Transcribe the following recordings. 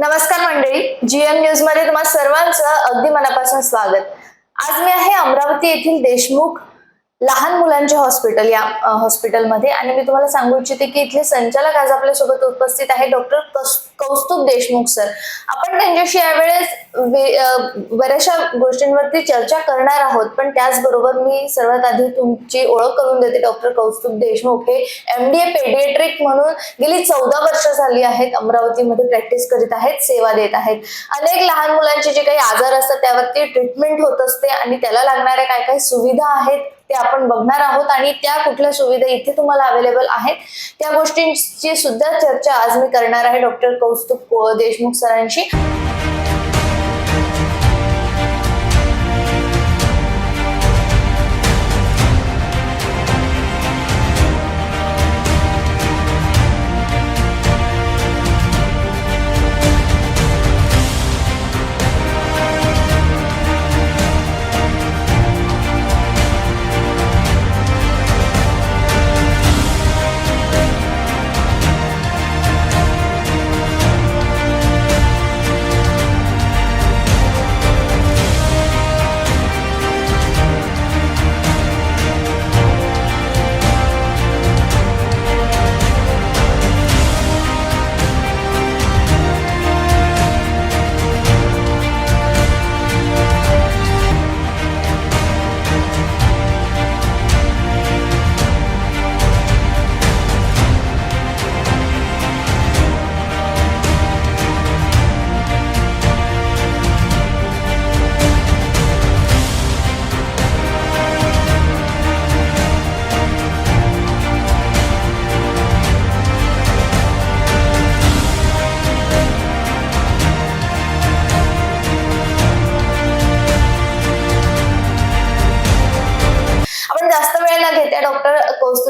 नमस्कार मंडळी जीएम न्यूजमध्ये तुम्हाला सर्वांचं अगदी मनापासून स्वागत. आज मी आहे अमरावती येथील देशमुख लहान मुलांचे हॉस्पिटल या हॉस्पिटलमध्ये आणि मी तुम्हाला सांगू इच्छिते की इथले संचालक आज आपल्यासोबत उपस्थित आहे. डॉक्टर कौस्तुभ देशमुख सर आपण त्यांच्याशी यावेळेस बऱ्याचशा गोष्टींवरती चर्चा करणार आहोत. पण त्याचबरोबर मी सर्वात आधी तुमची ओळख करून देते डॉक्टर कौस्तुभ देशमुख. हे एम डी ए पेडिएट्रिक म्हणून गेली चौदा वर्ष झाली आहेत. अमरावतीमध्ये प्रॅक्टिस करीत आहेत सेवा देत आहेत. अनेक लहान मुलांचे जे काही आजार असतात त्यावरती ट्रीटमेंट होत असते. आणि त्याला लागणाऱ्या काय काय सुविधा आहेत ते आपण बघणार आहोत आणि त्या कुठल्या सुविधा इथे तुम्हाला अवेलेबल आहेत त्या गोष्टींची सुद्धा चर्चा आज मी करणार आहे डॉक्टर कौस्तुभ देशमुख सरांशी.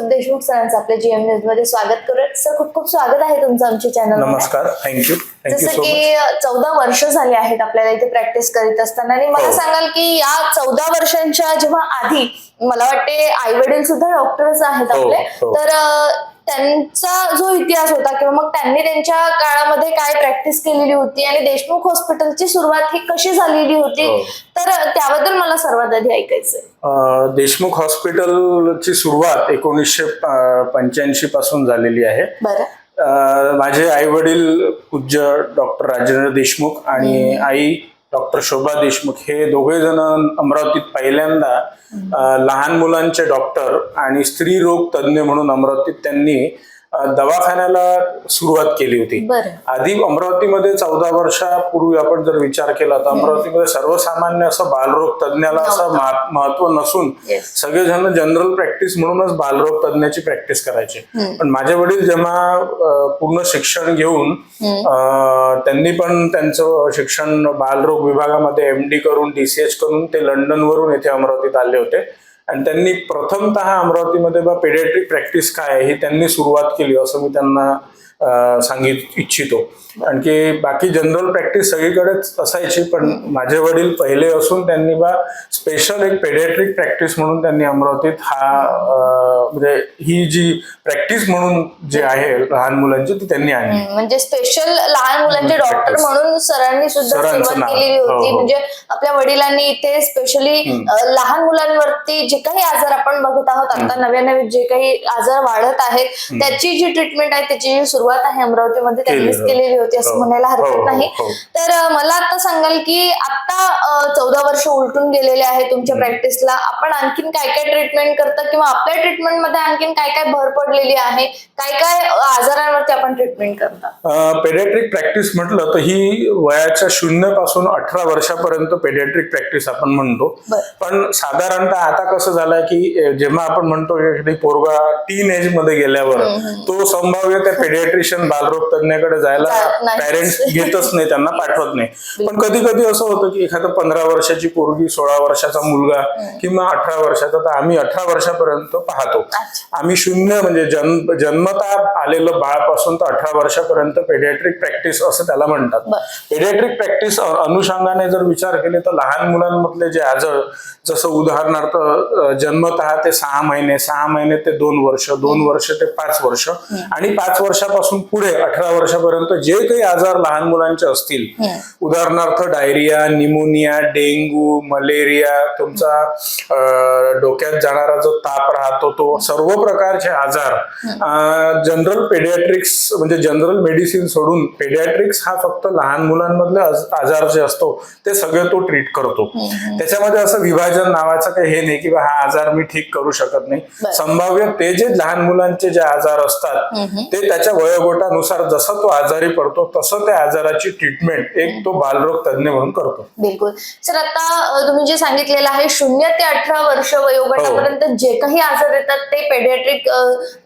कौस्तुभ देशमुख सरांचं आपल्या जीएम न्यूजमध्ये स्वागत करूयात सर खूप खूप स्वागत आहे तुमचं आमच्या चॅनल नमस्कार. थँक्यू जसं की चौदा वर्ष झाली आहेत आपल्याला इथे प्रॅक्टिस करीत असताना. आणि मला हो. सांगाल की या चौदा वर्षांच्या जेव्हा आधी मला वाटते आई वडील सुद्धा डॉक्टरच आहेत हो, आपले. हो. तर त्यांचा जो इतिहास होता किंवा मग त्यांनी त्यांच्या काळामध्ये काय प्रॅक्टिस केलेली होती आणि देशमुख हॉस्पिटलची सुरुवात ही कशी झालेली होती हो. तर त्याबद्दल मला सर्वात आधी ऐकायचंय. देशमुख हॉस्पिटलची सुरुवात एकोणीसशे पंच्याऐंशी पासून झालेली आहे. माझे आई वडील पूज्य डॉक्टर राजेंद्र देशमुख आणि आई डॉक्टर शोभा देशमुख हे दोघे जण अमरावतीत पहिल्यांदा लहान मुलांचे डॉक्टर आणि स्त्री रोग तज्ज्ञ म्हणून अमरावतीत त्यांनी दवाखान्याला सुरुवात केली होती. आधी अमरावतीमध्ये चौदा वर्षापूर्वी आपण जर विचार केला तर अमरावतीमध्ये सर्वसामान्य असं बालरोग तज्ज्ञाला असं महा- महत्त्व नसून. सगळेजण जनरल प्रॅक्टिस म्हणूनच बालरोग तज्ज्ञाची प्रॅक्टिस करायचे. पण माझे वडील जेव्हा पूर्ण शिक्षण घेऊन त्यांनी पण त्यांचं शिक्षण बालरोग विभागामध्ये एम डी करून डीसीएच करून ते लंडनवरून येथे अमरावतीत आले होते. आणि त्यांनी प्रथमतः अमरावतीमध्ये बा पेडेट्रिक प्रॅक्टिस काय आहे ही त्यांनी सुरुवात केली असं मी त्यांना सांगित इच्छितो आणखी बाकी जनरल प्रॅक्टिस सगळीकडेच असायची पण माझे वडील पहिले असून त्यांनी बा स्पेशल एक पेडियाट्रिक प्रॅक्टिस म्हणून त्यांनी अमरावतीत हा म्हणजे ही जी प्रॅक्टिस म्हणून जे आहे लहान मुलांची ती त्यांनी आणली म्हणजे स्पेशल लहान मुलांचे डॉक्टर. म्हणून सरांनी सुद्धा सुरुवात. केलेली होती हो, हो. म्हणजे आपल्या वडिलांनी इथे स्पेशली लहान मुलांवरती जे काही आजार आपण बघत आहोत आता नव्या नवीन जे काही आजार वाढत आहेत त्याची जी ट्रीटमेंट आहे त्याची जी सुरुवात आहे अमरावतीमध्ये त्यांनीच हो. केलेली होती असं हो. म्हणायला हरकत हो, नाही. तर मला आता सांगाल की आता चौदा वर्ष उलटून गेलेले आहे तुमच्या प्रॅक्टिसला आपण आणखीन काय काय ट्रीटमेंट करता किंवा आपल्या ट्रीटमेंटमध्ये आणखीन काय काय भर पडलेली आहे काय काय आजारांवरती आपण ट्रीटमेंट करता पेडियाट्रिक प्रॅक्टिस म्हटलं तर ही वयाच्या शून्यपासून अठरा वर्षापर्यंत पेडियाट्रिक प्रॅक्टिस आपण म्हणतो. पण साधारणतः आता कसं झालंय की जेव्हा आपण म्हणतो पोरगा टीन एजमध्ये गेल्यावर तो संभाव्य त्या पेडियाट्रिशियन बालरोग तज्ञाकडे जायला. पॅरेंट्स घेतच नाही त्यांना पाठवत नाही. पण कधी कधी असं होतं की एखादं पंधरा वर्षाची पोरगी सोळा वर्षाचा मुलगा किंवा अठरा वर्षाचा तर आम्ही अठरा वर्षापर्यंत पाहतो. आम्ही शून्य म्हणजे जन्म जन्मता आलेलं बाळापासून तर अठरा वर्षापर्यंत पेडियाट्रिक प्रॅक्टिस असं त्याला म्हणतात. पेडियाट्रिक प्रॅक्टिस अनुषंगाने जर विचार केले तर लहान मुलांमधले जे आजार जसं उदाहरणार्थ जन्मतः ते सहा महिने सहा महिने ते दोन वर्ष दोन वर्ष ते पाच वर्ष आणि पाच वर्षापासून वर्षापासून पुढे अठरा वर्षापर्यंत जे काही आजार लहान मुलांचे असतील उदाहरणार्थ डायरिया निमोनिया डेंग्यू मलेरिया तुमचा डोक्यात जाणारा जो ताप राहतो तो सर्व प्रकारचे आजार जनरल पेडियाट्रिक्स म्हणजे जनरल मेडिसिन सोडून पेडियाट्रिक्स हा फक्त लहान मुलांमधले आज- आजार जे असतो ते सगळे तो ट्रीट करतो. त्याच्यामध्ये असं विभाजन नावाचं काही हे नाही की हा आजार मी ठीक करू शकत नाही. संभाव्य ते जे लहान मुलांचे जे आजार असतात ते त्याच्या वयोगटानुसार जसं तो आजारी पडतो तसं त्या आजाराची ट्रीटमेंट एक तो बालरोग तज्ज्ञ म्हणून करतो. बिलकुल. सर आता तुम्ही जे सांगितलेलं आहे शून्य ते अठरा वर्ष वयोगटापर्यंत जे काही आजार येतात ते पेडियाट्रिक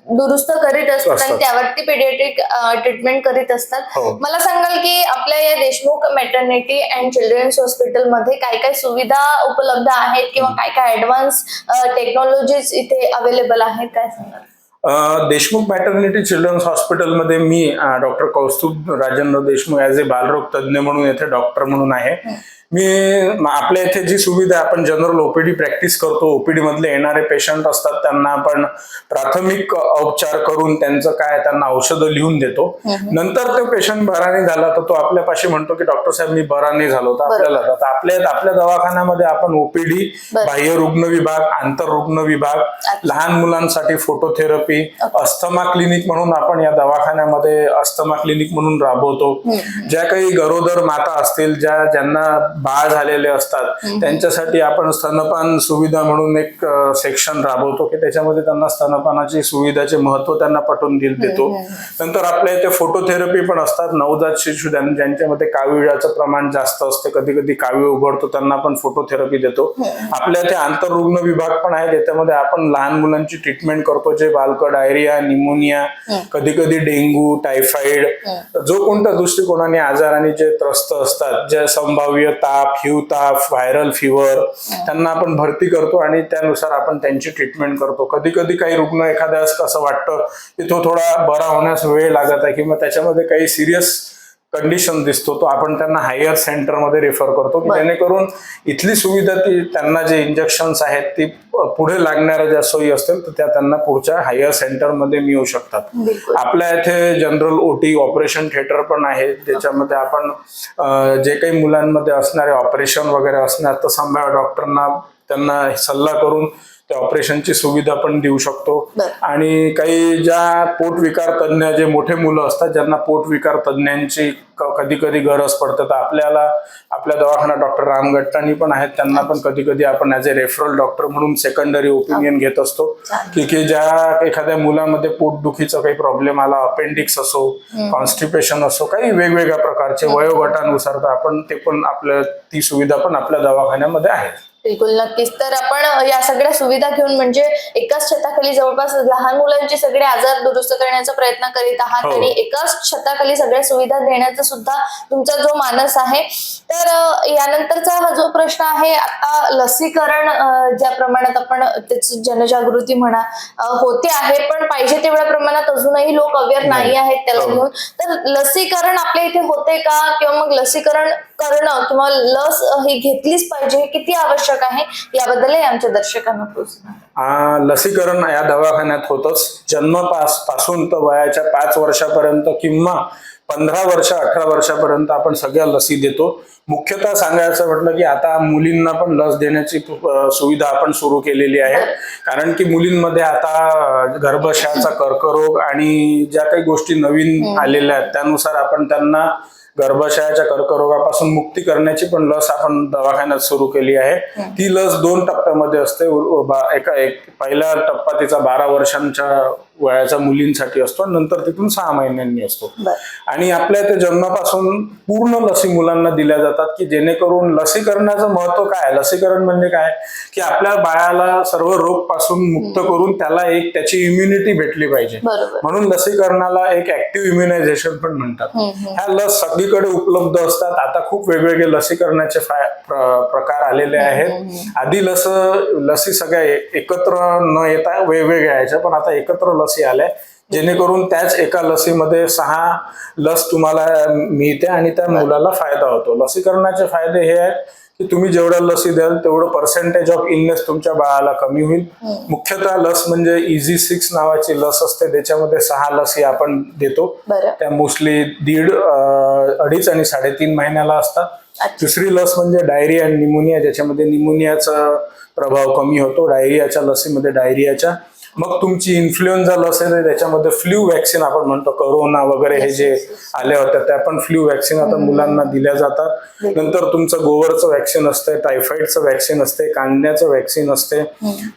दुरुस्त करीत असतात आणि. त्यावरती पेडियाट्रिक ट्रीटमेंट करीत असतात. हो. मला सांगाल की आपल्या या देशमुख मेटर्निटी अँड चिल्ड्रन्स हॉस्पिटलमध्ये काय काय सुविधा उपलब्ध आहेत किंवा काय काय ऍडव्हान्स टेक्नॉलॉजीज इथे अवेलेबल आहेत काय सांगाल? देशमुख मॅटर्निटी चिल्ड्रन्स हॉस्पिटलमध्ये मी doctor Kaustubh Rajendra Deshmukh as a बालरोग तज्ज्ञ म्हणून येथे डॉक्टर म्हणून आहे. मी आपल्या इथे जी सुविधा आपण जनरल ओपीडी प्रॅक्टिस करतो ओपीडी मधले येणारे पेशंट असतात त्यांना आपण प्राथमिक उपचार करून त्यांचं काय त्यांना औषधं लिहून देतो. नंतर तो पेशंट बरा नाही झाला तर तो आपल्यापाशी म्हणतो की डॉक्टर साहेब मी बरा नाही झालो. तर आपल्याला आपल्या आपल्या दवाखान्यामध्ये आपण ओपीडी. बाह्य रुग्ण विभाग आंतररुग्ण विभाग लहान मुलांसाठी फोटोथेरपी अस्थमा क्लिनिक म्हणून आपण या दवाखान्यामध्ये अस्थमा क्लिनिक म्हणून राबवतो. ज्या काही गरोदर माता असतील ज्या ज्यांना बाळ झालेले असतात. त्यांच्यासाठी आपण स्तनपान सुविधा म्हणून एक सेक्शन राबवतो की त्याच्यामध्ये त्यांना स्तनपानाची सुविधाचे महत्त्व त्यांना पटवून दिल देतो. नंतर आपल्या इथे फोटोथेरपी पण असतात. नवजात शिशू ज्यां- ज्यांच्यामध्ये कावीळाचं प्रमाण जास्त असते कधी कधी कावीळ उघडतो त्यांना पण फोटोथेरपी देतो. आपल्या इथे आंतररुग्ण विभाग पण आहे ज्याच्यामध्ये आपण लहान मुलांची ट्रीटमेंट करतो जे बालक डायरिया निमोनिया कधी कधी डेंग्यू टायफॉइड जो कोणत्या दृष्टिकोनाने आजाराने जे त्रस्त असतात जे संभाव्य ताप हिव ताप व्हायरल फिवर त्यांना आपण भरती करतो आणि त्यानुसार आपण त्यांची ट्रीटमेंट करतो. कधी कधी काही रुग्ण एखाद्यास कसं वाटतं की तो थोडा बरा होण्यास वेळ लागत आहे किंवा त्याच्यामध्ये काही सिरियस कंडिशन दिसतो तो आपण त्यांना हायर सेंटरमध्ये रेफर करतो. जेणेकरून इथली सुविधा ती त्यांना जे इंजेक्शन्स आहेत ती पुढे लागणाऱ्या ज्या सोयी असतील तर त्या त्यांना पुढच्या हायर सेंटरमध्ये मिळू शकतात आपल्या इथे जनरल ओटी ऑपरेशन थिएटर पण आहे ज्याच्यामध्ये आपण जे काही मुलांमध्ये असणारे ऑपरेशन वगैरे असणार तर संभाव्य डॉक्टरांना त्यांना सल्ला करून त्या ऑपरेशनची सुविधा पण देऊ शकतो. आणि काही ज्या पोटविकार तज्ज्ञ जे मोठे मुलं असतात ज्यांना पोटविकार तज्ज्ञांची कधी कधी गरज पडते. तर आपल्याला आपल्या दवाखाना डॉक्टर राम गट्टाणी पण आहेत. त्यांना पण कधी कधी आपण ॲज ए रेफरल डॉक्टर म्हणून सेकंडरी ओपिनियन घेत असतो. की की ज्या एखाद्या मुलामध्ये पोटदुखीचा काही प्रॉब्लेम आला अपेंडिक्स असो कॉन्स्टिपेशन असो काही वेगवेगळ्या प्रकारचे वयोगटानुसार तर आपण ते पण आपल्या ती सुविधा पण आपल्या दवाखान्यामध्ये आहे. बिलकुल नक्कीच. तर आपण या सगळ्या सुविधा घेऊन म्हणजे एकाच छताखाली जवळपास लहान मुलांचे सगळे आजार दुरुस्त करण्याचा प्रयत्न करीत आहात हो. आणि एकाच छताखाली सगळ्या सुविधा देण्याचा सुद्धा तुमचा जो मानस आहे. तर अ, यानंतरचा हा जो प्रश्न आहे आता लसीकरण अ, ज्या प्रमाणात आपण त्याची जनजागृती म्हणा अ, होते आहे पण पाहिजे तेवढ्या प्रमाणात अजूनही लोक अवेअर नाही. आहेत त्याला हो. घेऊन. तर लसीकरण आपल्या इथे होते का? किंवा मग लसीकरण करणं किंवा लस ही घेतलीच पाहिजे हे किती आवश्यक आहे याबद्दलही आमच्या दर्शकांना पोहोचणार लसीकरण या दवाखान्यात होतच. जन्मपासपासून तर वयाच्या पाच वर्षापर्यंत किंवा पंधरा वर्ष अठरा वर्षापर्यंत आपण सगळ्या लसी देतो. मुख्यतः सांगायचं म्हटलं की आता मुलींना पण लस देण्याची सुविधा आपण सुरू केलेली आहे. कारण की मुलींमध्ये आता गर्भाशयाचा कर्करोग आणि ज्या काही गोष्टी नवीन आलेल्या आहेत त्यानुसार आपण त्यांना गर्भाशयाच्या कर्करोगापासून मुक्ती करण्याची पण लस आपण दवाखान्यात सुरू केली आहे. ती लस दोन टप्प्यामध्ये असते. एका एक पहिला टप्पा तिचा बारा वर्षांच्या वयाच्या मुलींसाठी असतो नंतर तिथून सहा महिन्यांनी असतो. आणि आपल्या इथे जन्मापासून पूर्ण लसी मुलांना दिल्या जातात की जेणेकरून लसीकरणाचं महत्त्व काय? लसीकरण म्हणजे काय? की आपल्या बाळाला सर्व रोगपासून मुक्त करून त्याला एक त्याची इम्युनिटी भेटली पाहिजे. म्हणून लसीकरणाला एक ऍक्टिव्ह इम्युनायझेशन पण म्हणतात. ह्या लस सगळीकडे उपलब्ध असतात. आता खूप वेगवेगळे लसीकरणाचे प्रकार आलेले आहेत. आधी लस लसी सगळ्या एकत्र न येता वेगवेगळ्या यायच्या पण आता एकत्र लसी आल्या. जेणेकरून त्याच एका लसीमध्ये सहा लस तुम्हाला मिळते आणि त्या मुलाला फायदा होतो. लसीकरणाचे फायदे हे आहेत की तुम्ही जेवढ्या लसी द्याल तेवढं पर्सेंटेज ऑफ इलनेस तुमच्या बाळाला कमी होईल. मुख्यतः लस म्हणजे इझी सिक्स नावाची लस असते त्याच्यामध्ये सहा लसी आपण देतो. त्या मोस्टली दीड अडीच आणि साडेतीन महिन्याला असतात. दुसरी लस म्हणजे डायरिया आणि निमोनिया ज्याच्यामध्ये निमोनियाचा प्रभाव कमी होतो. डायरियाच्या लसीमध्ये डायरियाच्या मग तुमची इन्फ्लुएन्झा लस आहे तर त्याच्यामध्ये फ्ल्यू वॅक्सिन आपण म्हणतो करोना वगैरे हे जे आल्या होत्या त्या पण फ्ल्यू वॅक्सिन आता मुलांना दिल्या जातात. नंतर तुमचं गोवरचं वॅक्सिन असते टायफॉइडचं वॅक्सिन असते कांद्याचं वॅक्सिन असते.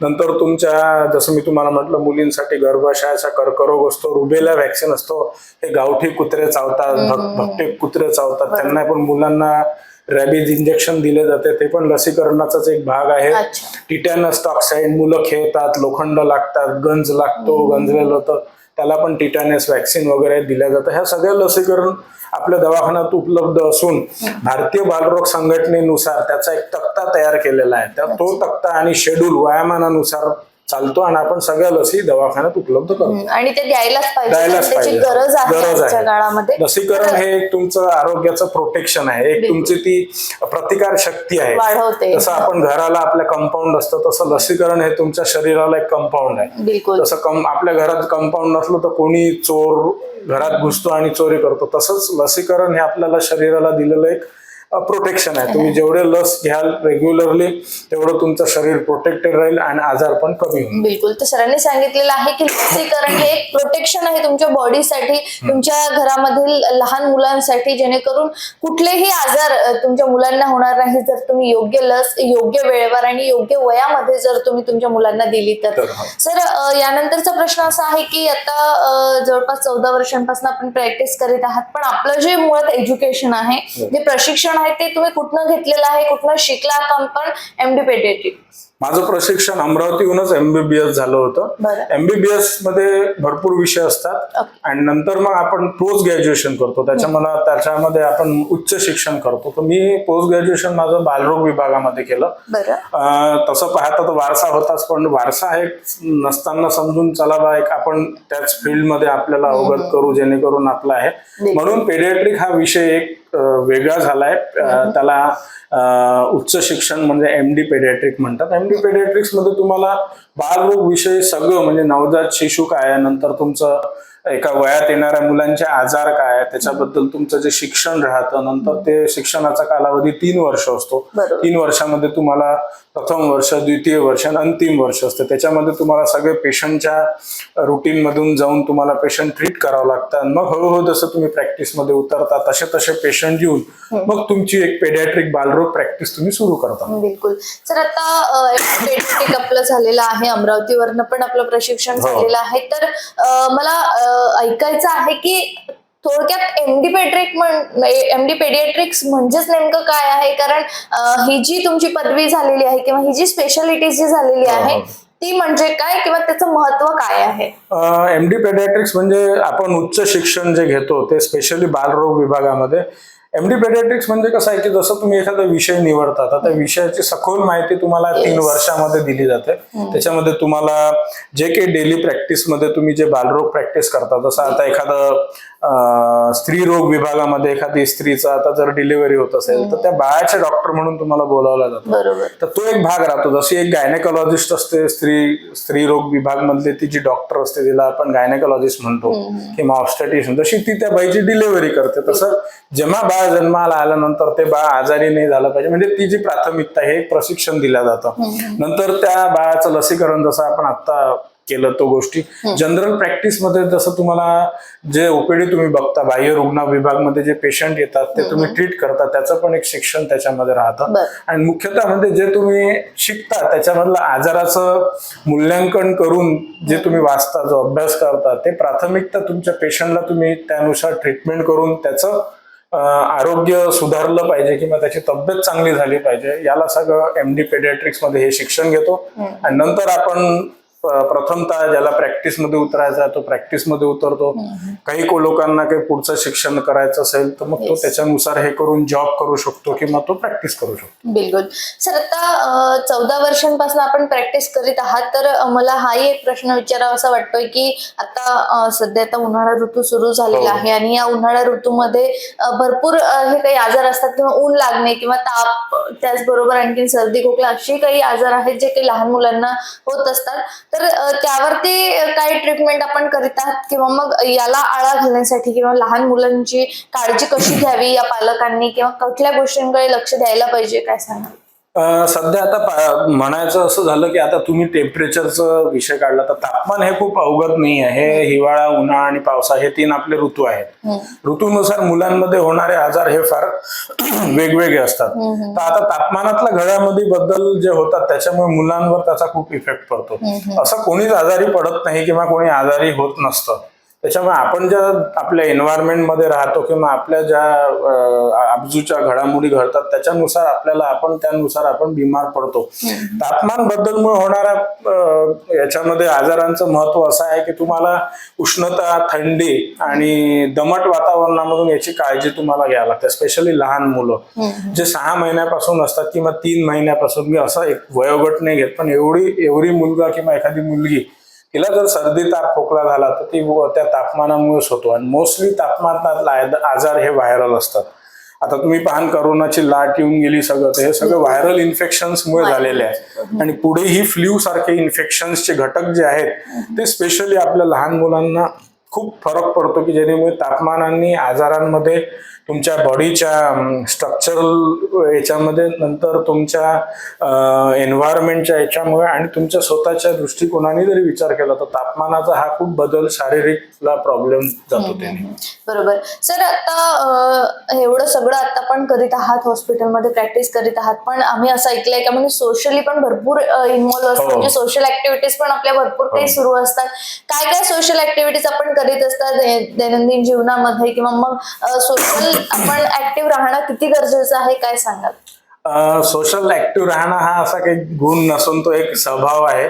नंतर तुमच्या जसं मी तुम्हाला म्हटलं मुलींसाठी गर्भाशयाचा कर्करोग असतो रुबेला वॅक्सिन असतो. हे गावठी कुत्रे चावतात भक- भकटे कुत्रे चावतात. त्यांना पण मुलांना रॅबीज इंजेक्शन दिले जाते ते पण लसीकरणाचाच एक भाग आहे. टिटॅनस टॉक्साईड मुलं खेळतात लोखंड लागतात गंज लागतो गंजलेलं होतं. त्याला पण टिटॅनस वॅक्सिन वगैरे दिल्या जातं. ह्या सगळ्या लसीकरण आपल्या दवाखान्यात उपलब्ध असून भारतीय बालरोग संघटनेनुसार त्याचा एक तक्ता तयार केलेला आहे. त्या तो तक्ता आणि शेड्यूल वयामानानुसार चालतो आणि आपण सगळ्या लसी दवाखान्यात उपलब्ध करतो आणि ते द्यायलाच पाहिजे. द्यायलाच. गरज आहे. काळामध्ये. लसीकरण हे एक तुमचं आरोग्याचं प्रोटेक्शन आहे. एक तुमची ती प्रतिकार शक्ती आहे. जसं आपण घराला आपल्या कंपाऊंड असतं तसं लसीकरण हे तुमच्या शरीराला एक कंपाऊंड आहे. तसं कम आपल्या घरात कंपाऊंड नसलं तर कोणी चोर घरात घुसतो आणि चोरी करतो. तसंच लसीकरण हे आपल्याला शरीराला दिलेलं एक प्रोटेक्शन आहे. तुम्ही जेवढे लस घ्याल रेग्युलरली तेवढं तुमचं शरीर प्रोटेक्टेड राहील आणि आजार पण कमी होईल बिलकुल. तर सरांनी सांगितलेलं आहे की लसीकरण हे एक प्रोटेक्शन आहे तुमच्या बॉडीसाठी तुमच्या घरामधील लहान मुलांसाठी जेणेकरून कुठलेही आजार तुमच्या मुलांना होणार नाही जर तुम्ही योग्य लस योग्य वेळेवर आणि योग्य वयामध्ये जर तुम्ही तुमच्या मुलांना दिली तर. हो. सर यानंतरचा प्रश्न असा आहे की आता जवळपास चौदा वर्षांपासून आपण प्रॅक्टिस करीत आहात पण आपलं जे मुळात एज्युकेशन आहे जे प्रशिक्षण आहे ते तुम्ही कुठनं घेतलेलं आहे कुठनं शिकला आहात पण एमडी पेडियाट्रिक माझं प्रशिक्षण अमरावतीहूनच एमबीबीएस झालं होतं. एमबीबीएसमध्ये भरपूर विषय असतात. आणि नंतर मग आपण पोस्ट ग्रॅज्युएशन करतो. त्याच्या मला त्याच्यामध्ये आपण उच्च शिक्षण करतो. तर मी पोस्ट ग्रॅज्युएशन माझं बालरोग विभागामध्ये केलं. तसं पाहता तर वारसा होताच पण वारसा हे नसताना समजून चला बा एक आपण त्याच फील्डमध्ये आपल्याला अवगत करू जेणेकरून आपला आहे. म्हणून पेडियाट्रिक हा विषय एक वेगळा झालाय. त्याला उच्च शिक्षण म्हणजे एम डी पेडियाट्रिक म्हणतात. एम डी पेडियाट्रिक्समध्ये तुम्हाला बालरोग विषयी सगळं म्हणजे नवजात शिशु काय नंतर तुमचं एका वयात येणाऱ्या मुलांचे आजार काय त्याच्याबद्दल तुमचं जे शिक्षण राहतं नंतर ते शिक्षणाचा कालावधी तीन वर्ष असतो. तीन वर्षामध्ये तुम्हाला प्रथम वर्ष द्वितीय वर्ष आणि अंतिम वर्ष असतं. त्याच्यामध्ये तुम्हाला सगळे पेशंटच्या रुटीन मधून जाऊन तुम्हाला पेशंट ट्रीट करावं लागतं. मग हळूहळू जसं तुम्ही प्रॅक्टिसमध्ये उतरता तसे तसे पेशंट येऊन मग तुमची एक पेडियाट्रिक बालरोग प्रॅक्टिस तुम्ही सुरू करता. बिलकुल. सर आता पेडियाट्रिक आपलं झालेलं आहे अमरावतीवरनं पण आपलं प्रशिक्षण हो. झालेलं आहे. तर मला ऐकायचं आहे की थोडक्यात एमडी पेड्रिक एमडी पेडियाट्रिक्स म्हणजेच नेमकं काय आहे? कारण ही जी तुमची पदवी झालेली आहे किंवा ही जी स्पेशालिटी जी झालेली हो, आहे हो. ती म्हणजे काय किंवा त्याचं महत्त्व काय आहे? एम डी पेडियाट्रिक्स म्हणजे आपण उच्च शिक्षण जे घेतो ते स्पेशली बालरोग विभागामध्ये. एम डी पेडियाट्रिक्स म्हणजे कसं आहे की जसं तुम्ही एखादा विषय निवडता तर त्या विषयाची सखोल माहिती तुम्हाला तीन. वर्षामध्ये दिली जाते. त्याच्यामध्ये तुम्हाला जे काही डेली प्रॅक्टिसमध्ये तुम्ही जे बालरोग प्रॅक्टिस करता जसं आता एखादं अं, स्त्रीरोग विभागामध्ये एखादी स्त्रीचा आता जर डिलिव्हरी होत असेल तर त्या बाळाचे डॉक्टर म्हणून तुम्हाला बोलावलं जातं. तर तो एक भाग राहतो. जशी एक गायनेकॉलॉजिस्ट असते स्त्री स्त्री रोग विभाग मधली ती जी डॉक्टर असते तिला आपण गायनेकॉलॉजिस्ट म्हणतो किंवा ऑब्स्टॅटिशियन जशी ती त्या बाईची डिलिव्हरी करते. तसं जेव्हा बाळ जन्माला आल्यानंतर ते बाळ आजारी नाही झालं पाहिजे. म्हणजे ती जी प्राथमिकता हे प्रशिक्षण दिलं जातं. नंतर त्या बाळाचं लसीकरण जसं आपण आता केलं तो गोष्टी. जनरल प्रॅक्टिसमध्ये जसं तुम्हाला जे ओपीडी तुम्ही बघता बाह्य रुग्ण विभागमध्ये जे पेशंट येतात ते तुम्ही ट्रीट करता त्याचं पण एक शिक्षण त्याच्यामध्ये राहतं. आणि मुख्यतः म्हणजे जे तुम्ही शिकता त्याच्यामधलं आजाराचं मूल्यांकन करून जे तुम्ही वाचता जो अभ्यास करता ते प्राथमिकता तुमच्या पेशंटला तुम्ही त्यानुसार ट्रीटमेंट करून त्याचं आरोग्य सुधारलं पाहिजे किंवा त्याची तब्येत चांगली झाली पाहिजे याला सगळं एम डी पेडियाट्रिक्समध्ये हे शिक्षण घेतो. आणि नंतर आपण प्रथमतः ज्याला प्रॅक्टिसमध्ये उतरायचा तो प्रॅक्टिसमध्ये उतरतो. काही को लोकांना काही पुढचं शिक्षण करायचं असेल तर मग तो. त्याच्यानुसार हे करून जॉब करू शकतो किंवा तो प्रॅक्टिस करू शकतो. बिलकुल. सर आता चौदा वर्षांपासून आपण प्रॅक्टिस करीत आहात तर मला हाही एक प्रश्न विचारावा असा वाटतोय की आता सध्या आता उन्हाळा ऋतू सुरू झालेला हो. आहे आणि या उन्हाळा ऋतूमध्ये भरपूर हे काही आजार असतात किंवा ऊन लागणे किंवा ताप त्याचबरोबर आणखी सर्दी खोकला असे काही आजार आहेत जे काही लहान मुलांना होत असतात. तर त्यावरती काय ट्रीटमेंट आपण करीत आहात किंवा मग याला आळा घालण्यासाठी किंवा लहान मुलांची काळजी कशी घ्यावी या पालकांनी किंवा कुठल्या गोष्टींकडे लक्ष द्यायला पाहिजे काय सांगा सध्या आता म्हणायचं असं झालं की आता तुम्ही टेम्परेचरचा विषय काढला तर तापमान हे खूप अवगत नाही आहे. हे हिवाळा उन्हाळा आणि पावसाळा हे तीन आपले ऋतू आहेत. ऋतूनुसार मुलांमध्ये होणारे आजार हे फार वेगवेगळे असतात. तर आता तापमानातल्या घड्यामध्ये बद्दल जे होतात त्याच्यामुळे मुलांवर त्याचा खूप इफेक्ट पडतो. असं कोणीच आजारी पडत नाही किंवा कोणी आजारी होत नसतं. त्याच्यामुळे आपण ज्या आपल्या एन्व्हायरमेंटमध्ये राहतो किंवा आपल्या ज्या अं, आजूच्या घडामोडी घडतात त्याच्यानुसार आपल्याला आपण त्यानुसार आपण बिमार पडतो. तापमान बद्दलमुळे होणाऱ्या याच्यामध्ये आजारांचं महत्त्व असं आहे की तुम्हाला उष्णता थंडी आणि दमट वातावरणामधून याची काळजी तुम्हाला घ्यावी लागते स्पेशली लहान मुलं. जे सहा महिन्यापासून असतात किंवा तीन महिन्यापासून मी असं एक वयोगट नाही घेत पण एवढी एवढी मुलगा किंवा एखादी मुलगी तिला जर सर्दी ताप खोकला झाला तर ती त्या तापमानामुळेच होतो. आणि मोस्टली तापमानातला आजार हे व्हायरल असतात. आता तुम्ही पाहन करोनाची लाट येऊन गेली सगळं तर हे सगळं व्हायरल इन्फेक्शन्समुळे झालेले आहे. आणि पुढेही फ्ल्यू सारखे इन्फेक्शन्सचे घटक जे आहेत ते स्पेशली आपल्या लहान मुलांना खूप फरक पडतो की ज्यामुळे तापमानांनी आजारांमध्ये तुमच्या बॉडीच्या स्ट्रक्चरल याच्यामध्ये नंतर तुमच्या एन्व्हायरमेंटच्या याच्यामुळे आणि तुमच्या स्वतःच्या दृष्टिकोनाने जरी विचार केला तर तापमानाचा हा खूप बदल शारीरिकला प्रॉब्लेम जातो त्याने. बरोबर. सर आता एवढं सगळं आता पण करीत आहात हॉस्पिटलमध्ये प्रॅक्टिस करीत आहात पण आम्ही असं ऐकलंय का म्हणजे सोशली पण भरपूर इन्व्हॉल्व्ह असतो हो. म्हणजे सोशल ऍक्टिव्हिटीज पण आपल्या भरपूर काही हो. सुरू असतात. काय काय सोशल ऍक्टिव्हिटीज आपण करीत असतात दैनंदिन जीवनामध्ये? किंवा मग सोशल आपण ऍक्टिव्ह राहणं किती गरजेचं आहे काय सांगाल? सोशल ऍक्टिव्ह राहणं हा असा काही गुण नसून तो एक स्वभाव आहे.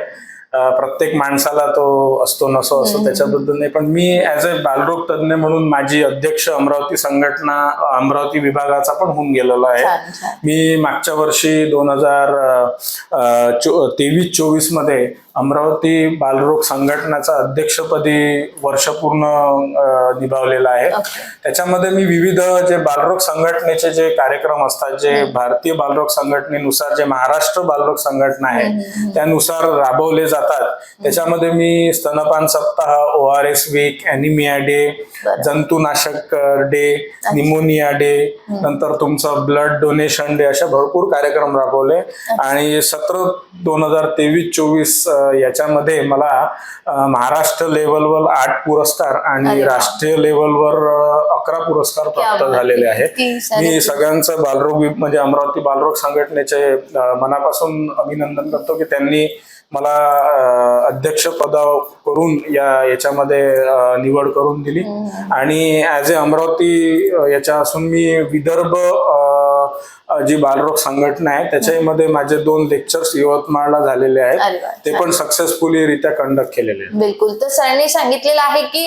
प्रत्येक माणसाला तो असतो नसो असो त्याच्याबद्दल नाही. पण मी ऍज अ बालरोग तज्ज्ञ म्हणून माझी अध्यक्ष अमरावती संघटना अमरावती विभागाचा पण होऊन गेलेलो आहे. मी मागच्या वर्षी दोन हजार तेवीस चोवीसमध्ये अमरावती बालरोग संघटनाचा अध्यक्षपदी वर्ष पूर्ण अं, निभावलेला आहे. त्याच्यामध्ये मी विविध जे बालरोग संघटनेचे जे कार्यक्रम असतात जे भारतीय बालरोग संघटनेनुसार जे महाराष्ट्र बालरोग संघटना आहे त्यानुसार राबवले जातात. त्याच्यामध्ये मी स्तनपान सप्ताह O R S week anaemia day. जंतुनाशक डे निमोनिया डे नंतर तुमचं ब्लड डोनेशन डे अशा भरपूर कार्यक्रम राबवले. आणि सतरा दोन हजार तेवीस चोवीस याच्यामध्ये मला महाराष्ट्र लेवलवर आठ पुरस्कार आणि. राष्ट्रीय लेवलवर अकरा पुरस्कार प्राप्त झालेले आहे. आहेत मी सगळ्यांचं बालरोग म्हणजे अमरावती बालरोग संघटनेचे मनापासून अभिनंदन करतो की त्यांनी मला अध्यक्ष पदा करून या याच्यामध्ये निवड करून दिली आणि ऍज अ अमरावती याच्या असून मी विदर्भ जी बालरोग संघटना आहे त्याच्यामध्ये माझे दोन लेक्चर्स यवतमाळला झालेले आहेत. ते पण सक्सेसफुली रित्या कंडक्ट केलेले आहेत. बिलकुल. तर सरांनी सांगितलेलं आहे की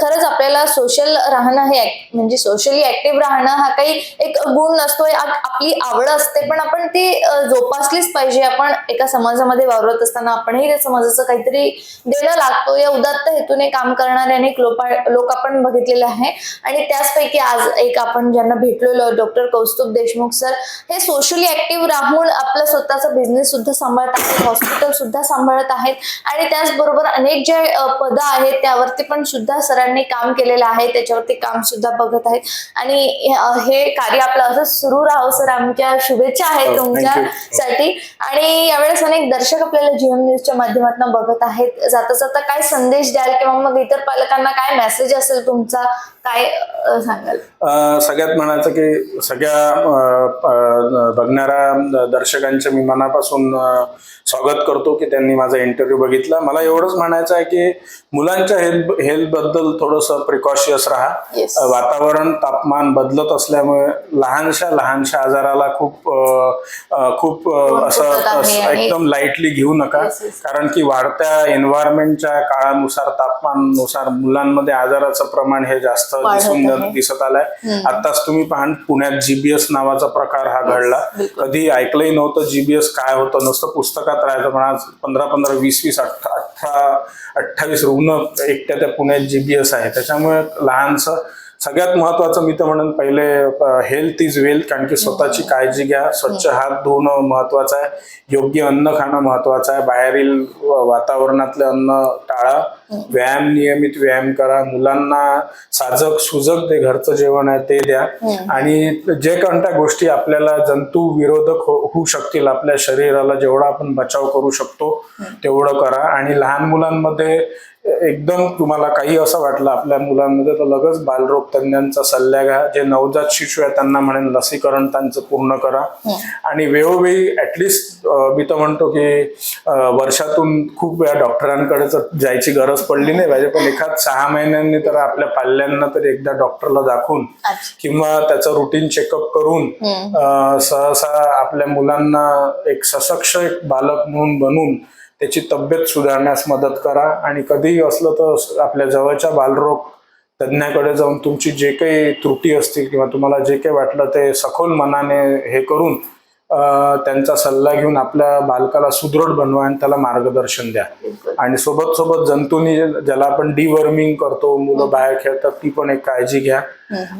खरंच आपल्याला सोशल राहणं हे म्हणजे सोशली ऍक्टिव्ह राहणं हा काही एक गुण नसतो आपली आवड असते पण आपण ती जोपासलीच पाहिजे. आपण एका समाजामध्ये वावरत असताना आपणही त्या समाजाचं काहीतरी देणं लागतो या उदात्त हेतूने काम करणारे अनेक लोक लोक आपण बघितलेले आहे. आणि त्याचपैकी आज एक आपण ज्यांना भेटलेलो डॉक्टर कौस्तुभ देशमुख सर. हे सोशली ऍक्टिव्ह राहून आपला स्वतःचा बिझनेस सुद्धा सांभाळत आहेत हॉस्पिटल सुद्धा सांभाळत आहेत आणि त्याचबरोबर अनेक जे पदं आहेत त्यावरती पण सुद्धा सरांनी काम केलेलं आहे त्याच्यावरती काम सुद्धा बघत आहेत. आणि हे कार्य आपलं असं सुरू राहावं सर आमच्या शुभेच्छा आहेत हो. तुमच्यासाठी आणि यावेळेस अनेक दर्शक आपल्याला जीवन न्यूजच्या माध्यमातून बघत आहेत. जाता जाता काय संदेश द्याल किंवा मग इतर पालकांना काय मेसेज असेल तुमचा? काय अ, सांगाल? सगळ्यात म्हणायचं की सगळ्या बघणाऱ्या दर्शकांच्या मी मनापासून स्वागत करतो की त्यांनी माझा इंटरव्ह्यू बघितला. मला एवढंच म्हणायचं आहे की मुलांच्या हेल्थ हेल्थबद्दल थोडंसं प्रिकॉशियस राहा. वातावरण तापमान बदलत असल्यामुळे लहानशा लहानशा आजाराला खूप खूप असं एकदम लाईटली घेऊ नका. कारण की वाढत्या एन्व्हायरमेंटच्या काळानुसार तापमानानुसार मुलांमध्ये आजाराचं प्रमाण हे जास्त दिसून. दिसत आलंय. आताच तुम्ही पाहा पुण्यात जीबीएस नावाचा प्रकार हा घडला. कधी ऐकलंही नव्हतं जीबीएस काय होतं नुसतं पुस्तकात राहायचं पण आज पंधरा पंधरा वीस वीस अठरा अठरा अठ्ठावीस रुग्ण एकट्या त्या पुण्यात जीबीएस आहे. त्याच्यामुळे लहानसं सगळ्यात महत्वाचं मी तर म्हणेन पहिले हेल्थ इज वेल्थ कारण की स्वतःची काळजी घ्या स्वच्छ हात धुणं महत्वाचं आहे योग्य अन्न खाणं महत्वाचं आहे बाहेरील वातावरणातलं अन्न टाळा व्यायाम नियमित व्यायाम करा मुलांना साजक सुजक ते घरचं जेवण आहे ते द्या. आणि जे कोणत्या गोष्टी आपल्याला जंतू विरोधक हो- होऊ शकतील आपल्या शरीराला जेवढा आपण बचाव करू शकतो तेवढं करा. आणि लहान मुलांमध्ये एकदम तुम्हाला काही असं वाटलं आपल्या मुलांमध्ये तर लगेच बालरोग तज्ञांचा सल्ला घ्या. जे नवजात शिशू आहे त्यांना म्हणेन लसीकरण त्यांचं पूर्ण करा. आणि वेळोवेळी ऍटलिस्ट मी तर म्हणतो की वर्षातून खूप वेळा डॉक्टरांकडे जायची गरज पडली नाही पाहिजे. पण एखाद सहा महिन्यांनी तर आपल्या पाल्यांना तर एकदा डॉक्टरला दाखवून किंवा त्याचं रुटीन चेकअप करून सहसा आपल्या मुलांना एक सशक्त एक बालक म्हणून बनून त्याची तब्येत सुधारण्यास मदत करा. आणि कधीही असलं तर आपल्या जवळच्या बालरोग तज्ज्ञाकडे जाऊन तुमची जे काही त्रुटी असतील किंवा तुम्हाला जे काही वाटलं ते सखोल मनाने हे करून त्यांचा सल्ला घेऊन आपल्या बालकाला सुदृढ बनवा आणि त्याला मार्गदर्शन द्या. आणि सोबत सोबत जंतूंनी ज्याला आपण डिवर्मिंग करतो मुलं बाहेर खेळतात ती पण एक काळजी घ्या.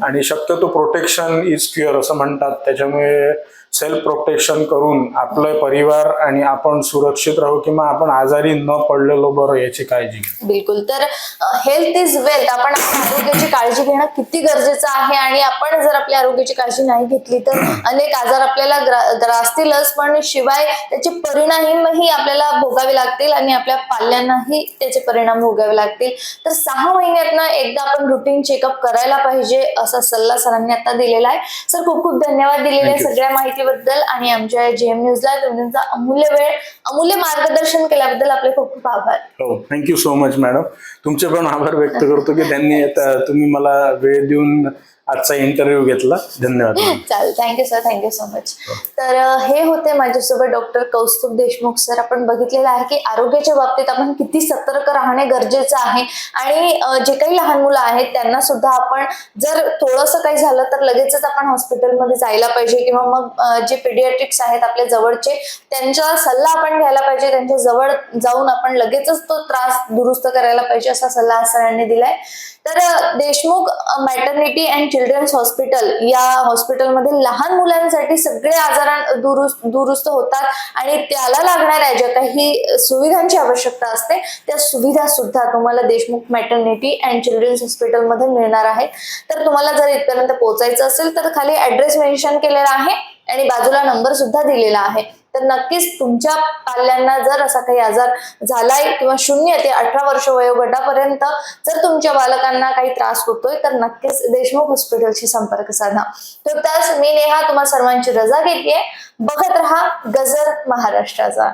आणि शक्यतो प्रोटेक्शन इज क्युअर असं म्हणतात. त्याच्यामुळे सेल्फ प्रोटेक्शन करून आपलं परिवार आणि आपण सुरक्षित राहू किंवा आपण आजारी न पडलेलो बरं याची काळजी घ्या. बिलकुल. तर हेल्थ इज वेल्थ आपण आरोग्याची काळजी घेणं किती गरजेचं आहे आणि आपण जर आपल्या आरोग्याची काळजी नाही घेतली तर अनेक आजार आपल्याला ग्रा- ग्रासतीलच. पण शिवाय त्याचे परिणामही आपल्याला भोगावे लागतील आणि आपल्या पाल्यांनाही त्याचे परिणाम भोगावे लागतील. तर सहा महिन्यातनं एकदा आपण रुटीन चेकअप करायला पाहिजे असा सल्ला सरांनी आता दिलेला आहे. सर खूप खूप धन्यवाद दिलेल्या Thank you. माहितीबद्दल आणि आमच्या जेएम न्यूजला तुमचा अमूल्य वेळ अमूल्य मार्गदर्शन केल्याबद्दल आपले खूप खूप आभार. हो थँक्यू सो मच मॅडम तुमचे पण आभार व्यक्त करतो की त्यांनी तुम्ही मला वेळ देऊन आजचा इंटरव्ह्यू घेतला. धन्यवाद. चालेल. Thank you sir thank you so much तर हे होते माझ्यासोबत डॉक्टर कौस्तुभ देशमुख सर आपण बघितलेलं आहे की आरोग्याच्या बाबतीत आपण किती सतर्क राहणे गरजेचं आहे. आणि जे काही लहान मुलं आहेत त्यांना सुद्धा आपण जर थोडंसं काही झालं तर लगेचच आपण हॉस्पिटलमध्ये जायला पाहिजे किंवा मग जे पिडियाट्रिक्स आहेत आपल्या जवळचे त्यांचा सल्ला आपण घ्यायला पाहिजे. त्यांच्या जवळ जाऊन आपण लगेचच तो त्रास दुरुस्त करायला पाहिजे असा सल्ला सरांनी दिलाय. तर Deshmukh maternity and children's hospital या हॉस्पिटलमध्ये लहान मुलांसाठी सगळे आजार दुरुस्त दुरुस्त होतात आणि त्याला लागणाऱ्या ज्या काही सुविधांची आवश्यकता असते त्या सुविधा सुद्धा तुम्हाला देशमुख मॅटर्निटी अँड चिल्ड्रन्स हॉस्पिटलमध्ये मिळणार आहे तर तुम्हाला जर इथपर्यंत पोहोचायचं असेल तर खाली ऍड्रेस मेन्शन केलेला आहे आणि बाजूला नंबर सुद्धा दिलेला आहे. तर नक्कीच तुमच्या पाल्यांना जर असा काही आजार झालाय किंवा शून्य ते अठरा वर्ष वयोगटापर्यंत जर तुमच्या बालकांना काही त्रास होतोय तर नक्कीच देशमुख हॉस्पिटलशी संपर्क साधा. तर त्यास मी नेहा तुम्हा सर्वांची रजा घेते बघत रहा गजर महाराष्ट्राचा.